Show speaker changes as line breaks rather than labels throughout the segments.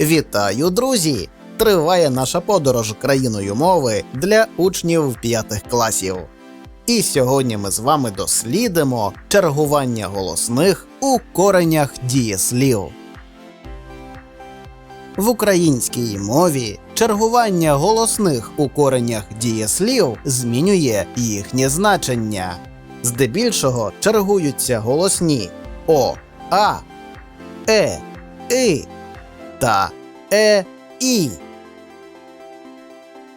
Вітаю, друзі! Триває наша подорож країною мови для учнів п'ятих класів. І сьогодні ми з вами дослідимо чергування голосних у коренях дієслів. В українській мові чергування голосних у коренях дієслів змінює їхнє значення. Здебільшого чергуються голосні о, а, е, и та е, і.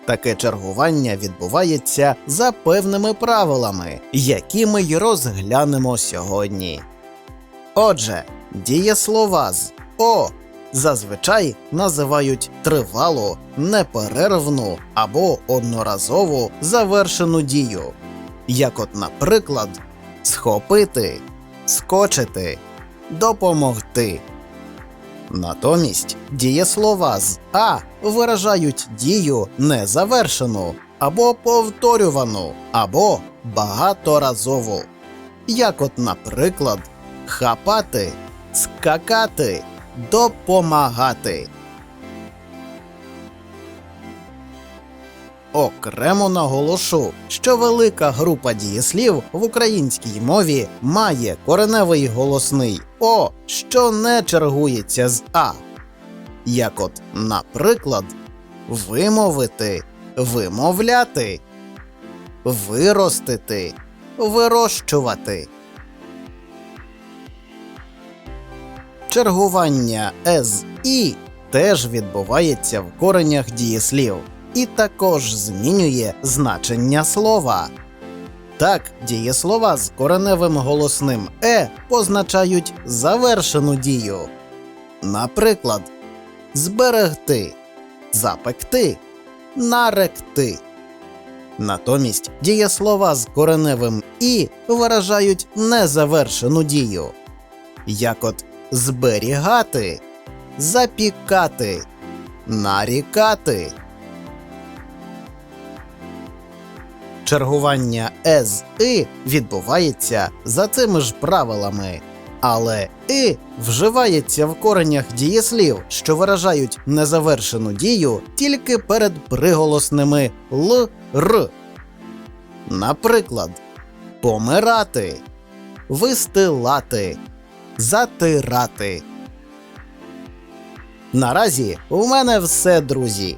Таке чергування відбувається за певними правилами, які ми й розглянемо сьогодні. Отже, дієслова з о зазвичай називають тривалу, неперервну або одноразову завершену дію, як от, наприклад, схопити, скочити, допомогти. Натомість дієслова з а виражають дію незавершену або повторювану, або багаторазову. Як от, наприклад, хапати, скакати, допомагати. Окремо наголошу, що велика група дієслів в українській мові має кореневий голосний О, що не чергується з А. Як от, наприклад, вимовити, вимовляти, виростити, вирощувати. Чергування з і теж відбувається в коренях дієслів і також змінює значення слова. Так, дієслова з кореневим голосним е позначають завершену дію. Наприклад, зберегти, запекти, наректи. Натомість дієслова з кореневим і виражають незавершену дію, як от зберігати, запікати, нарікати. Чергування з і відбувається за цими ж правилами, але і вживається в коренях дієслів, що виражають незавершену дію тільки перед приголосними л р. Наприклад, помирати, вистилати, затирати. Наразі у мене все, друзі.